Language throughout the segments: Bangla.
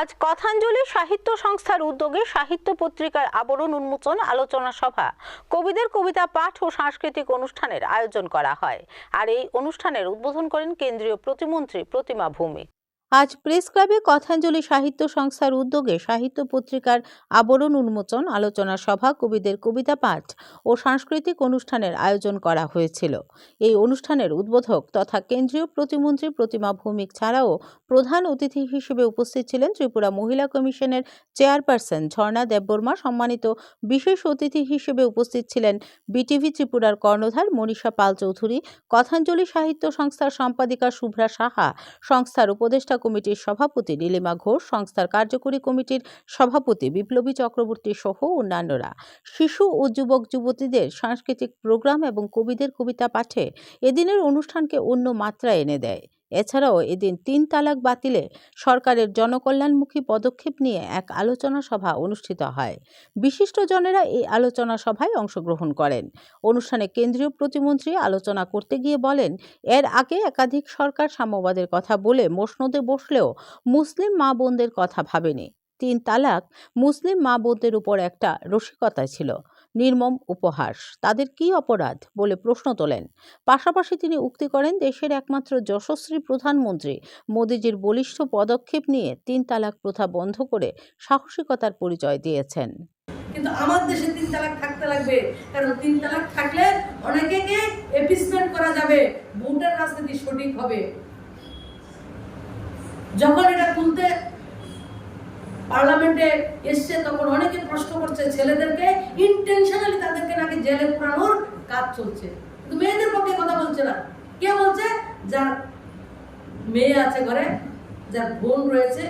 আজ কথাঞ্জলি সাহিত্য সংস্থার উদ্যোগে সাহিত্য পত্রিকার আবরণ উন্মোচন আলোচনা সভা। কবিদের কবিতা, পাঠ ও সাংস্কৃতিক অনুষ্ঠানের আয়োজন করা হয়। আর এই অনুষ্ঠানের উদ্বোধন করেন কেন্দ্রীয় প্রতিমন্ত্রী প্রতিমা ভৌমিক। আজ প্রেস ক্লাবে কথাঞ্জলি সাহিত্য সংস্থার উদ্যোগে সাহিত্য পত্রিকার আবরণ উন্মোচন, আলোচনা সভা, কবিদের কবিতা পাঠ ও সাংস্কৃতিক অনুষ্ঠানের আয়োজন করা হয়েছিল। এই অনুষ্ঠানের উদ্বোধক তথা কেন্দ্রীয় প্রতিমন্ত্রী প্রতিমা ভৌমিক ছাড়াও প্রধান অতিথি হিসেবে উপস্থিত ছিলেন ত্রিপুরা মহিলা কমিশনের চেয়ারপারসন ঝর্ণা দেববর্মা, সম্মানিত বিশেষ অতিথি হিসেবে উপস্থিত ছিলেন বিটিভি ত্রিপুরার কর্ণধার মনীষা পাল চৌধুরী, কথাঞ্জলি সাহিত্য সংস্থার সম্পাদিকা শুভ্রা সাহা, সংস্থার উপদেষ্টা কমিটির সভাপতি নীলিমা ঘোষ, সংস্থার কার্যকরী কমিটির সভাপতি বিপ্লবী চক্রবর্তী সহ অন্যান্যরা। শিশু ও যুবক যুবতীদের সাংস্কৃতিক প্রোগ্রাম এবং কবিদের কবিতা পাঠে এদিনের অনুষ্ঠানকে অন্য মাত্রা এনে দেয়। এছাড়াও এদিন তিন তালাক বাতিলে সরকারের জনকল্যাণমুখী পদক্ষেপ নিয়ে এক আলোচনা সভা অনুষ্ঠিত হয়। বিশিষ্টজনেরা এই আলোচনা সভায় অংশগ্রহণ করেন। অনুষ্ঠানে কেন্দ্রীয় প্রতিমন্ত্রী আলোচনা করতে গিয়ে বলেন, এর আগে একাধিক সরকার সাম্যবাদের কথা বলে মসনদে বসলেও মুসলিম মা বোনদের কথা ভাবেনি। তিন তালাক মুসলিম মা বোনদের উপর একটা রসিকতা ছিল। নির্মম উপহাস। তাদের কি অপরাধ? বলে প্রশ্ন তোলেন। পাশাপাশি তিনি উক্তি করেন, দেশের একমাত্র যশস্বী প্রধানমন্ত্রী মোদীজির বলিষ্ঠ পদক্ষেপ নিয়ে তিন তালাক প্রথা বন্ধ করে সাহসিকতার পরিচয় দিয়েছেন। কিন্তু আমার দেশে তিন তালাক থাকতে লাগবে। কারণ তিন তালাক থাকলে অনেকে এপিসমেন্ট করা যাবে। ভোটের রাজনীতি সঠিক হবে। যখন পার্লামেন্টে এসছে, তখন অনেকে প্রশ্ন করছে, ছেলেদেরকে ইন্টেনশনালি তাদেরকে নাকি জেলে পুরানোর কাজ চলছে। কিন্তু মেয়েদের পক্ষে কথা বলছে না। কে বলছে? যার মেয়ে আছে ঘরে, যার বোন রয়েছে,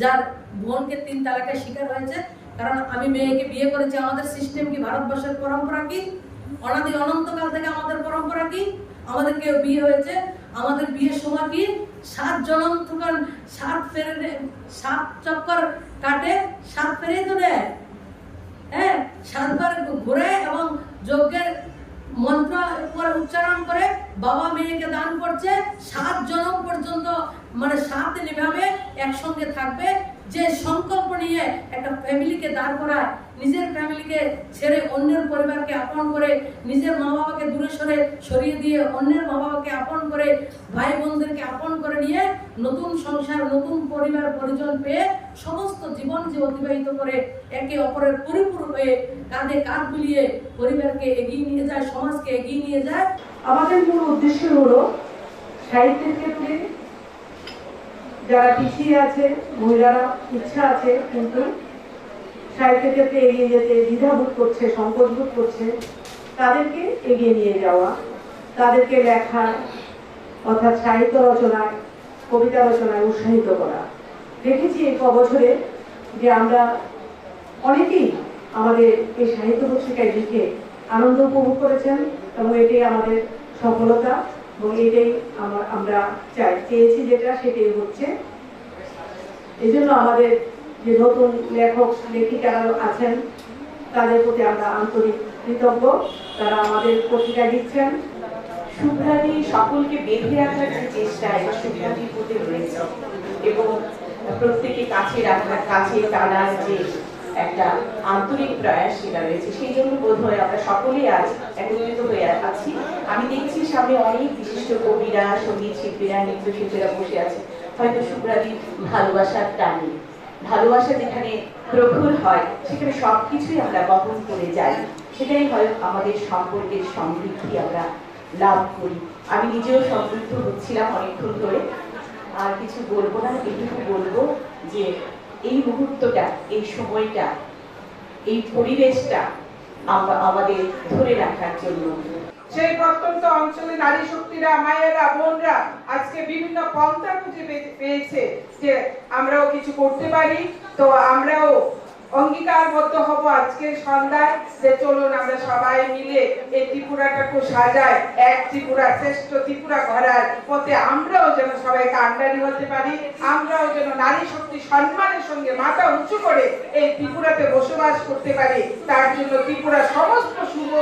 যার বোনকে তিন তালাকের শিকার হয়েছে। কারণ আমি মেয়েকে বিয়ে করেছি, আমাদের সিস্টেম কি ভারতবর্ষের পরম্পরা কি? অনাদি অনন্তকাল থেকে আমাদের পরম্পরা কি? আমাদের কেউ বিয়ে হয়েছে, আমাদের বিয়ের সময় কি? সাত জনম তখন সাত ফেরে সাত চক্কর কাটে, সাত ফেরেই তো দেয় হ্যাঁ সাতবার ঘুরে এবং যজ্ঞের মন্ত্র উচ্চারণ করে বাবা মেয়েকে দান করছে। সাত জনম পর্যন্ত মানে সাত নিভাবে একসঙ্গে থাকবে। যে সংকল্প নিয়ে একটা ফ্যামিলিকে দাঁড় করায়, নিজের ফ্যামিলিকে ছেড়ে অন্যের পরিবারকে আপন করে, নিজের মা বাবাকে দূরে সরে সরিয়ে দিয়ে অন্যের মা বাবাকে আপন করে ভাই বোনদেরকে আপন করে নিয়ে নতুন সংসার, নতুন পরিবার, পরিজন পেয়ে সমস্ত জীবন যে অতিবাহিত করে একে অপরের পরিপূরক হয়ে কাঁধে কাঁধ মিলিয়ে পরিবারকে এগিয়ে নিয়ে যায়, সমাজকে এগিয়ে নিয়ে যায়। আমাদের মূল উদ্দেশ্য হলো সাহিত্যের ক্ষেত্রে যারা পিছিয়ে আছে, মহিলারা ইচ্ছা আছে, কিন্তু সাহিত্যের ক্ষেত্রে এগিয়ে যেতে দ্বিধাবোধ করছে, সংকোচ বোধ করছে, তাদেরকে এগিয়ে নিয়ে যাওয়া, তাদেরকে লেখা, অর্থাৎ সাহিত্য রচনায়, কবিতা রচনায় উৎসাহিত করা। দেখেছি এই বছরে যে আমরা অনেকেই আমাদের এই সাহিত্য পত্রিকায় লিখে আনন্দ উপভোগ করেছেন এবং এটি আমাদের সফলতা। এবং এটাই আমরা চাই, চেয়েছি যেটা, সেটাই হচ্ছে। এই জন্য আমাদের যে নতুন লেখক, লেখিকারা আছেন, তাদের প্রতি আমরা আন্তরিক কৃতজ্ঞ। তারা আমাদের পত্রিকা দিচ্ছেন শুভ্রাদি সকলকে বেঁধে রাখার যে চেষ্টা শুভ্রাদির মধ্যে রয়েছে এবং প্রত্যেকে কাছে রাখার, কাছে টানার যে একটা আন্তরিক প্রয়াস সেটা রয়েছে। সেই জন্য বোধ হয় আমরা সকলেই আজ একত্রিত হয়ে আছি। আমি দেখছি সামনে অনেক বিশিষ্ট কবিরা, সংগীত শিল্পীরা, নৃত্যশিল্পীরা বসে আছে। হয়তো শুভ্রাদির ভালোবাসার টানে। ভালোবাসা যেখানে প্রখর হয়, সেখানে সবকিছুই আমরা বহন করে যাই। সেটাই হয় আমাদের সম্পর্কের সমৃদ্ধি আমরা লাভ করি। আমি নিজেও সমৃদ্ধ হচ্ছিলাম অনেকক্ষণ ধরে। আর কিছু বলব না, এটুকু বলব যে এই মুহূর্তটা, এই সময়টা, এই পরিবেশটা আমরা আমাদের ধরে রাখার জন্য। সেই প্রত্যন্ত অঞ্চলে নারী শক্তিরা, মায়েরা, বোনরা আজকে বিভিন্ন পন্থা খুঁজে পেয়েছে যে আমরাও কিছু করতে পারি। তো আমরাও অঙ্গীকারবদ্ধ হব সন্ধ্যায়। যে চলুন আমরা সবাই মিলে এই ত্রিপুরাটাকে সাজায় এক ত্রিপুরা শ্রেষ্ঠ ত্রিপুরা করার পথে আমরাও যেন সবাই কান্ডারি হতে পারি। আমরাও যেন নারী শক্তি সম্মানের সঙ্গে মাথা উঁচু করে এই ত্রিপুরাতে বসবাস করতে পারি। তার জন্য ত্রিপুরা সমস্ত শুভ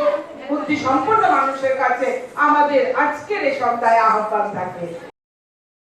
বুদ্ধি সম্পন্ন মানুষের কাছে আমাদের আজকের এই সন্ধ্যায় আহ্বান থাকবে